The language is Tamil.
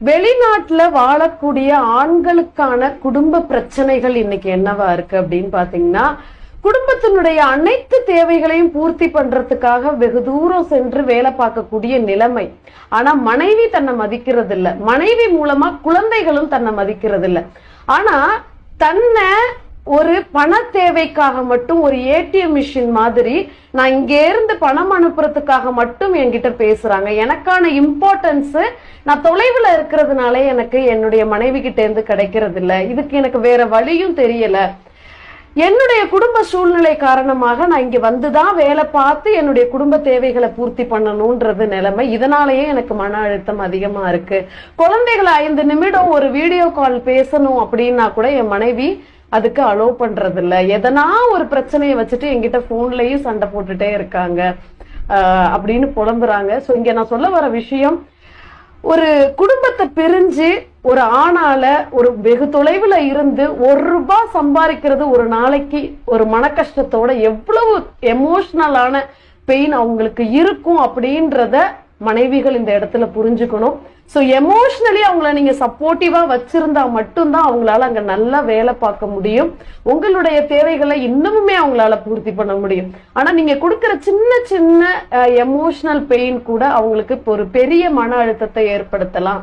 வெளிநாட்டுல வாழக்கூடிய ஆண்களுக்கான குடும்ப பிரச்சனைகள் இன்னைக்கு என்னவா இருக்கு அப்படின்னு பாத்தீங்கன்னா குடும்பத்தினுடைய அனைத்து தேவைகளையும் பூர்த்தி பண்றதுக்காக வெகு தூரம் சென்று வேலை பார்க்கக்கூடிய நிலைமை. ஆனா மனைவி தன்னை மதிக்கிறது இல்ல மனைவி மூலமா குழந்தைகளும் தன்னை மதிக்கிறது இல்ல ஆனா தன்னை ஒரு பண தேவைக்காக மட்டும் ஒரு ஏடிஎம் மிஷின் மாதிரி நான் இங்க இருந்து பணம் அனுப்புறதுக்காக மட்டும் என்கிட்ட பேசுறாங்க. எனக்கான இம்பார்ட்டன்ஸ் நான் தொலைவில் இருக்கிறதுனால எனக்கு என்னுடைய மனைவி கிட்ட இருந்து கிடைக்கிறது இல்ல இதுக்கு எனக்கு வேற வழியும் தெரியல. என்னுடைய குடும்ப சூழ்நிலை காரணமாக நான் இங்க வந்துதான் வேலை பார்த்து என்னுடைய குடும்ப தேவைகளை பூர்த்தி பண்ணணும்ன்றது நிலைமை. இதனாலேயே எனக்கு மன அழுத்தம் அதிகமா இருக்கு. குழந்தைகளை ஐந்து நிமிடம் ஒரு வீடியோ கால் பேசணும் அப்படின்னா கூட என் மனைவி அதுக்கு அலோவ் பண்றது இல்ல எதனா ஒரு பிரச்சனையை வச்சுட்டு என்கிட்ட போன்லயும் சண்டை போட்டுட்டே இருக்காங்க. ஆஹ் அப்படின்னு புலம்புறாங்க. சோ இங்க நான் சொல்ல வர விஷயம் ஒரு குடும்பத்தை பிரிஞ்சு ஒரு ஆணால ஒரு வெகு தொலைவுல இருந்து ஒரு ரூபாய் சம்பாதிக்கிறது ஒரு நாளைக்கு ஒரு மன கஷ்டத்தோட எவ்வளவு எமோஷனலான பெயின் அவங்களுக்கு இருக்கும் அப்படின்றத மனைவிகள் இந்த இடத்துல புரிஞ்சுக்கணும். சோ எமோஷ்னலி அவங்கள நீங்க சப்போர்ட்டிவா வச்சிருந்தா மட்டும்தான் அவங்களால அங்க நல்லா வேலை பார்க்க முடியும். உங்களுடைய தேவைகளை இன்னமுமே அவங்களால பூர்த்தி பண்ண முடியும். ஆனா நீங்க கொடுக்குற சின்ன சின்ன எமோஷனல் பெயின் கூட அவங்களுக்கு இப்போ ஒரு பெரிய மன அழுத்தத்தை ஏற்படுத்தலாம்.